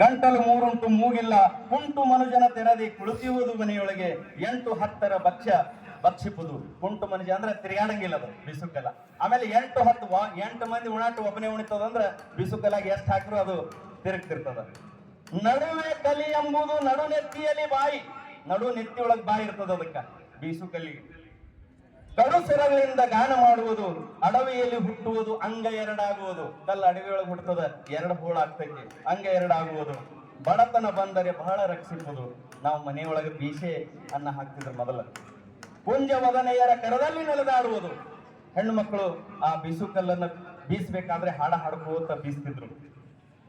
ಗಂಟಲು ಮೂರುಂಟು ಮೂಗಿಲ್ಲ, ಕುಂಟು ಮನುಜನ ತೆರದಿ ಕುಳಿತಿಯುವುದು ಮನೆಯೊಳಗೆ. ಎಂಟು ಹತ್ತರ ಭಕ್ಷ್ಯ ಭಕ್ಷಿಪುದು. ಕುಂಟು ಮನುಜ ಅಂದ್ರೆ ತಿರುಗಾಡಂಗಿಲ್ಲ ಅದು, ಬಿಸುಕಲ್ಲ. ಆಮೇಲೆ ಎಂಟು ಹತ್ತು ಎಂಟು ಮಂದಿ ಉಣಾಟ ಒಬ್ಬನೇ ಉಣಿತದಂದ್ರ ಬಿಸುಕಲಾಗಿ ಎಷ್ಟು ಹಾಕ್ರು ಅದು ತಿರುಗ್ತಿರ್ತದ. ನಡುವೆ ಕಲಿ ಎಂಬುದು ನಡು ನೆತ್ತಿಯಲ್ಲಿ ಬಾಯಿ. ನಡು ನೆತ್ತಿಯೊಳಗೆ ಬಾಯಿ ಇರ್ತದ ಅದಕ್ಕ ಬೀಸು ಕಲ್ಲಿಗೆ ಕಡು ಸೆರಗಳಿಂದ ಗಾನ ಮಾಡುವುದು, ಅಡವಿಯಲ್ಲಿ ಹುಟ್ಟುವುದು, ಅಂಗ ಎರಡಾಗುವುದು. ಕಲ್ಲ ಅಡವಿಯೊಳಗೆ ಹುಟ್ಟುತ್ತದೆ. ಎರಡು ಹೋಳ ಆಗ್ತೈತಿ. ಅಂಗ ಎರಡಾಗುವುದು. ಬಡತನ ಬಂದರೆ ಬಹಳ ರಕ್ಷಿಸುವುದು. ನಾವು ಮನೆಯೊಳಗೆ ಬೀಸೆ ಅನ್ನ ಹಾಕ್ತಿದ್ರು ಮೊದಲ. ಪುಂಜ ವದನೆಯರ ಕರದಲ್ಲಿ ನೆಲೆದಾಡುವುದು. ಹೆಣ್ಣು ಮಕ್ಕಳು ಆ ಬೀಸು ಕಲ್ಲನ್ನು ಬೀಸಬೇಕಾದ್ರೆ ಹಾಡ ಹಾಡ್ಕೋತ ಬೀಸ್ತಿದ್ರು.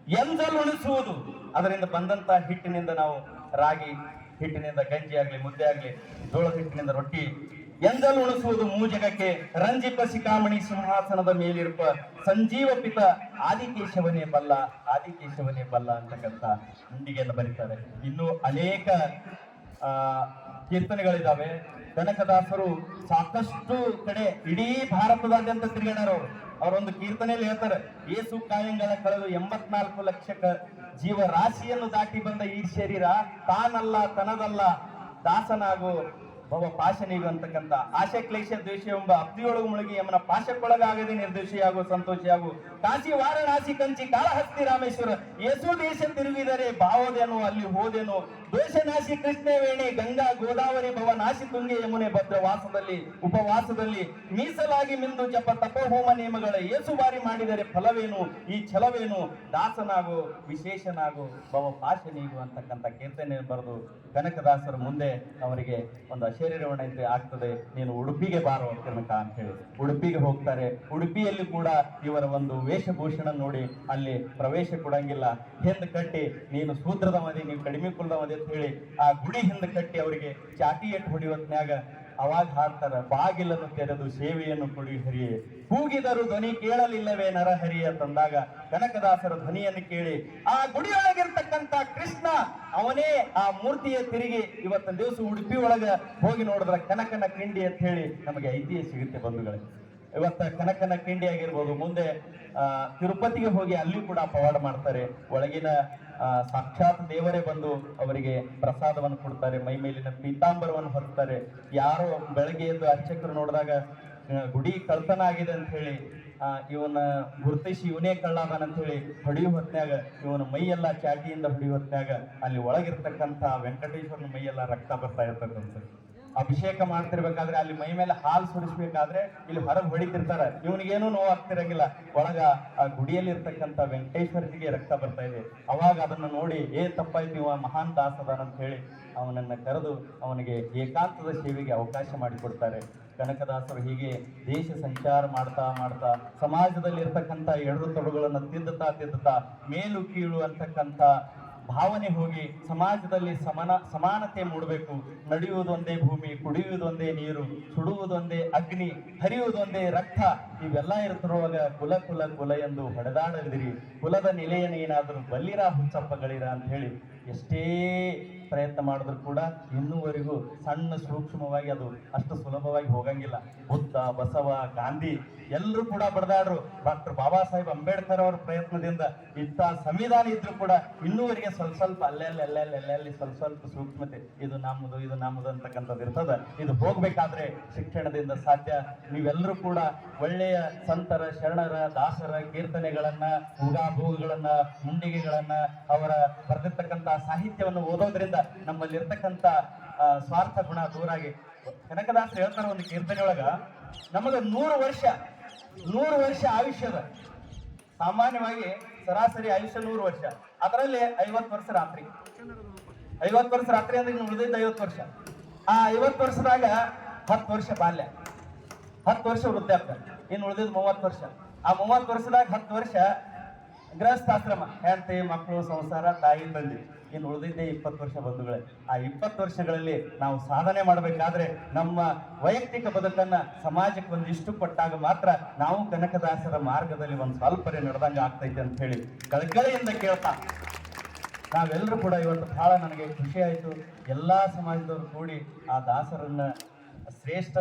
ಎಂಜಲ್ ಉಣಿಸುವುದು. ಅದರಿಂದ ಬಂದಂತ ಹಿಟ್ಟಿನಿಂದ ನಾವು ರಾಗಿ ಹಿಟ್ಟಿನಿಂದ ಗಂಜಿ ಆಗ್ಲಿ, ಮುದ್ದೆ ಆಗ್ಲಿ, ಜೋಳದ ಹಿಟ್ಟಿನಿಂದ ರೊಟ್ಟಿ ಎಂಜಲ್ ಉಣಿಸುವುದು ಮೂಜಗಕ್ಕೆ ರಂಜಿಪ ಶಿಖಾಮಣಿ ಸಿಂಹಾಸನದ ಮೇಲಿರುವ ಸಂಜೀವ ಪಿತ ಆದಿಕೇಶವನೇ ಬಲ್ಲ ಆದಿಕೇಶವನೇ ಬಲ್ಲ ಅಂತಕ್ಕಂಥ ಮುಂಡಿಗೆಯನ್ನು ಬರೀತಾರೆ. ಇನ್ನು ಅನೇಕ ಕೀರ್ತನೆಗಳಿದ್ದಾವೆ ಕನಕದಾಸರು ಸಾಕಷ್ಟು ಕಡೆ ಇಡೀ ಭಾರತದಾದ್ಯಂತ ತಿರುಗಣರು ಅವರು. ಅವರೊಂದು ಕೀರ್ತನೆಯಲ್ಲಿ ಹೇಳ್ತಾರೆ, ಏಸು ಕಾಯಂಗಳ ಕಳೆದು ಎಂಬತ್ನಾಲ್ಕು ಲಕ್ಷ ಜೀವ ರಾಶಿಯನ್ನು ದಾಟಿ ಬಂದ ಈ ಶರೀರ ತಾನಲ್ಲ, ತನದಲ್ಲ, ದಾಸನಾಗು ಭವ ಪಾಶನಿಗು ಅಂತಕ್ಕಂಥ ಆಶೆ, ಕ್ಲೇಶ, ದ್ವೇಷ ಎಂಬ ಅಬ್ದಿಯೊಳಗು ಮುಳುಗಿ ಯಮನ ಪಾಶಕ್ಕೊಳಗಾಗದೆ ಸಂತೋಷ ಸಂತೋಷಿಯಾಗು ಕಾಶಿ ವಾರಣಾಸಿ ಕಂಚಿ ಕಾಳಹಸ್ತಿ ರಾಮೇಶ್ವರ ಯೇಸು ದೇಶ ತಿರುಗಿದರೆ ಭಾವೋದೇನೋ ಅಲ್ಲಿ ಹೋದೆನೋ. ದ್ವೇಷನಾಶಿ ಕೃಷ್ಣ ವೇಣಿ ಗಂಗಾ ಗೋದಾವರಿ ಭವ ನಾಶಿ ತುಂಗೆ ಯಮುನೆ ಭದ್ರ ವಾಸದಲ್ಲಿ ಉಪವಾಸದಲ್ಲಿ ಮೀಸಲಾಗಿ ಮಿಂದು ಜಪ ತಪೋಹೋಮ ನಿಯಮಗಳ ಏಸು ಬಾರಿ ಮಾಡಿದರೆ ಫಲವೇನು? ಈ ಛಲವೇನು? ದಾಸನಾಗು, ವಿಶೇಷನಾಗು, ಭವ ಪಾಶನೀಗು ಅಂತಕ್ಕಂಥ ಕೀರ್ತನೆ ಬರೆದು ಕನಕದಾಸರ ಮುಂದೆ ಅವರಿಗೆ ಒಂದು ಅಶರೀರವಣೆ ಆಗ್ತದೆ, ನೀನು ಉಡುಪಿಗೆ ಬಾರೋ ಕನಕ ಅಂತ ಹೇಳಿ. ಉಡುಪಿಗೆ ಹೋಗ್ತಾರೆ. ಉಡುಪಿಯಲ್ಲಿ ಕೂಡ ಇವರ ಒಂದು ವೇಷಭೂಷಣ ನೋಡಿ ಅಲ್ಲಿ ಪ್ರವೇಶ ಕೊಡಂಗಿಲ್ಲ. ಹಿಂದ್ ಕಟ್ಟಿ, ನೀನು ಸೂತ್ರದ ಮದಿ ನೀವು ಕಡಿಮೆ ಕುಲದ ಮದಿ ಅಂತ ಹೇಳಿ ಆ ಗುಡಿ ಹಿಂದ್ ಕಟ್ಟಿ ಅವರಿಗೆ ಚಾಟಿ ಎಟ್ಟು ಹೊಡಿಯೋತ್ನ್ಯಾಗ ಅವಾಗ ಹಾಡ್ತಾರ ಬಾಗಿಲನ್ನು ತೆರೆದು ಸೇವೆಯನ್ನು ಕೊಡಿ ಹರಿಯೇ. ಕೂಗಿದರು ಧ್ವನಿ ಕೇಳಲಿಲ್ಲವೇ ನರಹರಿ ಅಂತಂದಾಗ ಕನಕದಾಸರ ಧ್ವನಿಯನ್ನು ಕೇಳಿ, ಆ ಗುಡಿಯೊಳಗಿರ್ತಕ್ಕಂತ ಕೃಷ್ಣ ಅವನೇ ಆ ಮೂರ್ತಿಯ ತಿರುಗಿ ಇವತ್ತಿನ ದಿವಸ ಉಡುಪಿ ಒಳಗ ಹೋಗಿ ನೋಡಿದ್ರ ಕನಕನ ಕಿಂಡಿ ಅಂತ ಹೇಳಿ ನಮಗೆ ಐತಿಹ್ಯ ಸಿಗುತ್ತೆ ಬಂಧುಗಳೇ. ಇವತ್ತ ಕನಕನ ಕಿಂಡಿ ಆಗಿರ್ಬೋದು ಮುಂದೆ ತಿರುಪತಿಗೆ ಹೋಗಿ ಅಲ್ಲಿ ಕೂಡ ಪವಾಡ ಮಾಡ್ತಾರೆ. ಒಳಗಿನ ಸಾಕ್ಷಾತ್ ದೇವರೇ ಬಂದು ಅವರಿಗೆ ಪ್ರಸಾದವನ್ನು ಕೊಡ್ತಾರೆ, ಮೈ ಮೇಲಿನ ಪೀತಾಂಬರವನ್ನು ಹೊರತಾರೆ. ಯಾರೋ ಬೆಳಗ್ಗೆ ಎದ್ದು ಅರ್ಚಕರು ನೋಡಿದಾಗ ಗುಡಿ ಕಳ್ತನ ಆಗಿದೆ ಅಂತ ಹೇಳಿ ಇವನ ಗುರುತಿಸಿ ಇವನೇ ಕಳ್ಳಾದನ ಅಂತ ಹೇಳಿ ಹೊಡೆಯುವ ಹೊತ್ನ್ಯಾಗ, ಇವನ ಮೈಯೆಲ್ಲ ಚಾಟಿಯಿಂದ ಹೊಡೆಯುವ ಹೊತ್ನ್ಯಾಗ ಅಲ್ಲಿ ಒಳಗಿರ್ತಕ್ಕಂಥ ವೆಂಕಟೇಶ್ವರನ ಮೈಯೆಲ್ಲ ರಕ್ತ ಬರ್ತಾ ಇರ್ತಕ್ಕಂಥದ್ದು ಅಭಿಷೇಕ ಮಾಡ್ತಿರ್ಬೇಕಾದ್ರೆ ಅಲ್ಲಿ ಮೈ ಮೇಲೆ ಹಾಲು ಸುರಿಸ್ಬೇಕಾದ್ರೆ ಇಲ್ಲಿ ಹೊರಗೆ ಹೊಡಿತಿರ್ತಾರೆ. ಇವನಿಗೇನು ನೋವು ಆಗ್ತಿರಂಗಿಲ್ಲ ಒಳಗ ಆ ಗುಡಿಯಲ್ಲಿ ಇರ್ತಕ್ಕಂಥ ವೆಂಕಟೇಶ್ವರನಿಗೆ ರಕ್ತ ಬರ್ತಾ ಇದೆ. ಅವಾಗ ಅದನ್ನ ನೋಡಿ, ಏ ತಪ್ಪಾಯ್ತು, ಇವ ಮಹಾನ್ ದಾಸದಾನ ಅಂತ ಹೇಳಿ ಅವನನ್ನ ಕರೆದು ಅವನಿಗೆ ಏಕಾಂತದ ಸೇವೆಗೆ ಅವಕಾಶ ಮಾಡಿಕೊಡ್ತಾರೆ. ಕನಕದಾಸರು ಹೀಗೆ ದೇಶ ಸಂಚಾರ ಮಾಡ್ತಾ ಮಾಡ್ತಾ ಸಮಾಜದಲ್ಲಿ ಇರ್ತಕ್ಕಂಥ ಎಡರು ತೊಡುಗಳನ್ನು ತಿದ್ದುತ್ತಾ ತಿದ್ದುತ್ತಾ ಮೇಲು ಕೀಳು ಅಂತಕ್ಕಂಥ ಭಾವನೆ ಹೋಗಿ ಸಮಾಜದಲ್ಲಿ ಸಮಾನ, ಸಮಾನತೆ ಮೂಡಬೇಕು. ನಡೆಯುವುದೊಂದೇ ಭೂಮಿ, ಕುಡಿಯುವುದೊಂದೇ ನೀರು, ಸುಡುವುದೊಂದೇ ಅಗ್ನಿ, ಹರಿಯುವುದೊಂದೇ ರಕ್ತ, ಇವೆಲ್ಲ ಇರುತ್ತಿರುವಾಗ ಕುಲ ಕುಲ ಕುಲ ಎಂದು ಹೊಡೆದಾಡದಿರಿ. ಕುಲದ ನಿಲೆಯನ್ನೇನಾದರೂ ಬಲ್ಲಿರ ಹುಚ್ಚಪ್ಪಗಳಿರ ಅಂತ ಹೇಳಿ ಎಷ್ಟೇ ಪ್ರಯತ್ನ ಮಾಡಿದ್ರು ಕೂಡ ಇನ್ನೂವರೆಗೂ ಸಣ್ಣ ಸೂಕ್ಷ್ಮವಾಗಿ ಅದು ಅಷ್ಟು ಸುಲಭವಾಗಿ ಹೋಗಂಗಿಲ್ಲ. ಬುದ್ಧ, ಬಸವ, ಗಾಂಧಿ ಎಲ್ಲರೂ ಕೂಡ ಬಡದಾಡ್ರು. ಡಾಕ್ಟರ್ ಬಾಬಾ ಸಾಹೇಬ್ ಅಂಬೇಡ್ಕರ್ ಅವರ ಪ್ರಯತ್ನದಿಂದ ಇಂಥ ಸಂವಿಧಾನ ಇದ್ರೂ ಕೂಡ ಇನ್ನೂವರೆಗೆ ಸ್ವಲ್ಪ ಸ್ವಲ್ಪ ಅಲ್ಲೆಲ್ಲಿ ಅಲ್ಲೆಲ್ಲಿ ಅಲ್ಲೆಲ್ಲಿ ಸ್ವಲ್ಪ ಸ್ವಲ್ಪ ಸೂಕ್ಷ್ಮತೆ ಇದು ನಮ್ಮದು ಇದು ನಮ್ಮದು ಅಂತಕ್ಕಂಥದ್ದು ಇರ್ತದೆ. ಇದು ಹೋಗ್ಬೇಕಾದ್ರೆ ಶಿಕ್ಷಣದಿಂದ ಸಾಧ್ಯ. ನೀವೆಲ್ಲರೂ ಕೂಡ ಒಳ್ಳೆಯ ಸಂತರ, ಶರಣರ, ದಾಸರ ಕೀರ್ತನೆಗಳನ್ನ ಉಗಾಭೋಗಗಳನ್ನ ಮುಂಡಿಗೆಗಳನ್ನ ಅವರ ಬರೆದಿರ್ತಕ್ಕಂಥ ಸಾಹಿತ್ಯವನ್ನು ಓದೋದ್ರಿಂದ ನಮ್ಮಲ್ಲಿರ್ತಕ್ಕಂಥ ಸ್ವಾರ್ಥ ಗುಣ ದೂರಾಗಿ. ಕನಕದಾಸ ಹೇಳ್ತಾರೆ ಒಂದು ಕೀರ್ತನೆ ಒಳಗ, ನಮಗ ನೂರು ವರ್ಷ ನೂರು ವರ್ಷ ಆಯುಷ್ಯದ ಸಾಮಾನ್ಯವಾಗಿ ಸರಾಸರಿ ಆಯುಷ್ಯ ನೂರು ವರ್ಷ. ಅದರಲ್ಲಿ ಐವತ್ತು ವರ್ಷ ರಾತ್ರಿ. ಐವತ್ತು ವರ್ಷ ರಾತ್ರಿ ಅಂದ್ರೆ ಇನ್ನು ಉಳಿದಿದ್ದ ಐವತ್ತು ವರ್ಷ. ಆ ಐವತ್ತು ವರ್ಷದಾಗ ಹತ್ತು ವರ್ಷ ಬಾಲ್ಯ. ಹತ್ತು ವರ್ಷ ವೃದ್ಧಾಪ್ಯ. ಇನ್ನು ಉಳಿದಿದ್ದು ಮೂವತ್ತು ವರ್ಷ. ಆ ಮೂವತ್ತು ವರ್ಷದಾಗ ಹತ್ತು ವರ್ಷ ಗೃಹಸ್ಥಾಶ್ರಮ, ಹೆಂಡತಿ, ಮಕ್ಕಳು, ಸಂಸಾರ, ತಾಯಿ, ತಂದೆ. ಇನ್ನು ಉಳಿದಿದ್ದೆ ಇಪ್ಪತ್ತು ವರ್ಷ ಬಂಧುಗಳೇ. ಆ ಇಪ್ಪತ್ತು ವರ್ಷಗಳಲ್ಲಿ ನಾವು ಸಾಧನೆ ಮಾಡಬೇಕಾದ್ರೆ ನಮ್ಮ ವೈಯಕ್ತಿಕ ಬದುಕನ್ನು ಸಮಾಜಕ್ಕೆ ಒಂದಿಷ್ಟು ಕೊಟ್ಟಾಗ ಮಾತ್ರ ನಾವು ಕನಕದಾಸರ ಮಾರ್ಗದಲ್ಲಿ ಒಂದು ಸ್ವಲ್ಪರೇ ನಡೆದಂಗೆ ಆಗ್ತೈತೆ ಅಂತ ಹೇಳಿ ಕಳಕಳಿಯಿಂದ ಕೇಳ್ತಾ. ನಾವೆಲ್ಲರೂ ಕೂಡ ಇವತ್ತು ಬಹಳ ನನಗೆ ಖುಷಿ ಆಯಿತು. ಎಲ್ಲಾ ಸಮಾಜದವರು ಕೂಡಿ ಆ ದಾಸರನ್ನ ಶ್ರೇಷ್ಠ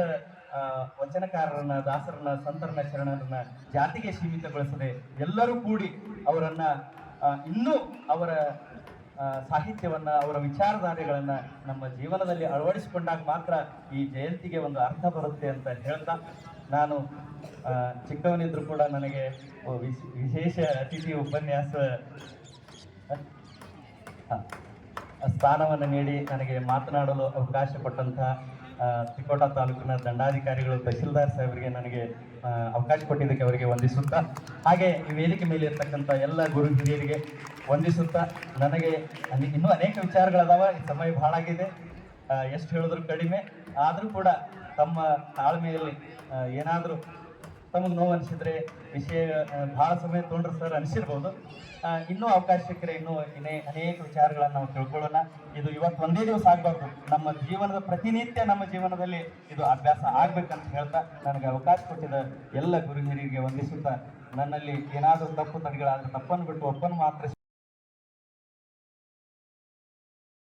ವಚನಕಾರರನ್ನ, ದಾಸರನ್ನ, ಸಂತರನ್ನ, ಶರಣರನ್ನ ಜಾತಿಗೆ ಸೀಮಿತಗೊಳಿಸದೆ ಎಲ್ಲರೂ ಕೂಡಿ ಅವರನ್ನ ಇನ್ನೂ ಅವರ ಸಾಹಿತ್ಯವನ್ನ, ಅವರ ವಿಚಾರಧಾರೆಗಳನ್ನ ನಮ್ಮ ಜೀವನದಲ್ಲಿ ಅಳವಡಿಸಿಕೊಂಡಾಗ ಮಾತ್ರ ಈ ಜಯಂತಿಗೆ ಒಂದು ಅರ್ಥ ಬರುತ್ತೆ ಅಂತ ಹೇಳ್ತಾ ನಾನು ಚಿಕ್ಕವನಿದ್ರು ಕೂಡ ನನಗೆ ವಿಶ್- ವಿಶೇಷ ಅತಿಥಿ ಉಪನ್ಯಾಸ ಸ್ಥಾನವನ್ನು ನೀಡಿ ನನಗೆ ಮಾತನಾಡಲು ಅವಕಾಶ ಕೊಟ್ಟಂತಹ ತಿಕೋಟ ತಾಲೂಕಿನ ದಂಡಾಧಿಕಾರಿಗಳು ತಹಸೀಲ್ದಾರ್ ಸಾಹೇಬರಿಗೆ ನನಗೆ ಅವಕಾಶ ಕೊಟ್ಟಿದ್ದಕ್ಕೆ ಅವರಿಗೆ ವಂದಿಸುತ್ತಾ. ಹಾಗೆ ಈ ವೇದಿಕೆ ಮೇಲೆ ಇರ್ತಕ್ಕಂಥ ಎಲ್ಲ ಗುರು ಹಿರಿಯರಿಗೆ ವಂದಿಸುತ್ತಾ. ನನಗೆ ಇನ್ನೂ ಅನೇಕ ವಿಚಾರಗಳದಾವ, ಈ ಸಮಯ ಬಹಳ ಆಗಿದೆ. ಎಷ್ಟು ಹೇಳಿದ್ರು ಕಡಿಮೆ. ಆದರೂ ಕೂಡ ತಮ್ಮ ತಾಳ್ಮೆಯಲ್ಲಿ ಏನಾದರೂ ತಮಗೆ ನೋವು ಅನಿಸಿದ್ರೆ ವಿಷಯ ಭಾಳ ಸಮಯ ತೊಗೊಂಡ್ರೆ ಸರ್ ಅನಿಸಿರ್ಬೋದು. ಇನ್ನೂ ಅವಕಾಶ ಸಿಕ್ಕರೆ ಇನ್ನೂ ಇನ್ನೇ ಅನೇಕ ವಿಚಾರಗಳನ್ನು ನಾವು ತಿಳ್ಕೊಳ್ಳೋಣ. ಇದು ಇವತ್ತು ಒಂದೇ ದಿವಸ ಆಗಬಾರ್ದು. ನಮ್ಮ ಜೀವನದ ಪ್ರತಿನಿತ್ಯ ನಮ್ಮ ಜೀವನದಲ್ಲಿ ಇದು ಅಭ್ಯಾಸ ಆಗ್ಬೇಕಂತ ಹೇಳ್ತಾ ನನಗೆ ಅವಕಾಶ ಕೊಟ್ಟಿದ ಎಲ್ಲ ಗುರು ಹಿರಿಯರಿಗೆ ವಂದಿಸುತ್ತಾ, ನನ್ನಲ್ಲಿ ಏನಾದರೂ ತಪ್ಪು ತಡೆಗಳಾದ್ರೆ ತಪ್ಪನ್ನು ಬಿಟ್ಟು ಒಪ್ಪನ್ನು ಮಾತ್ರ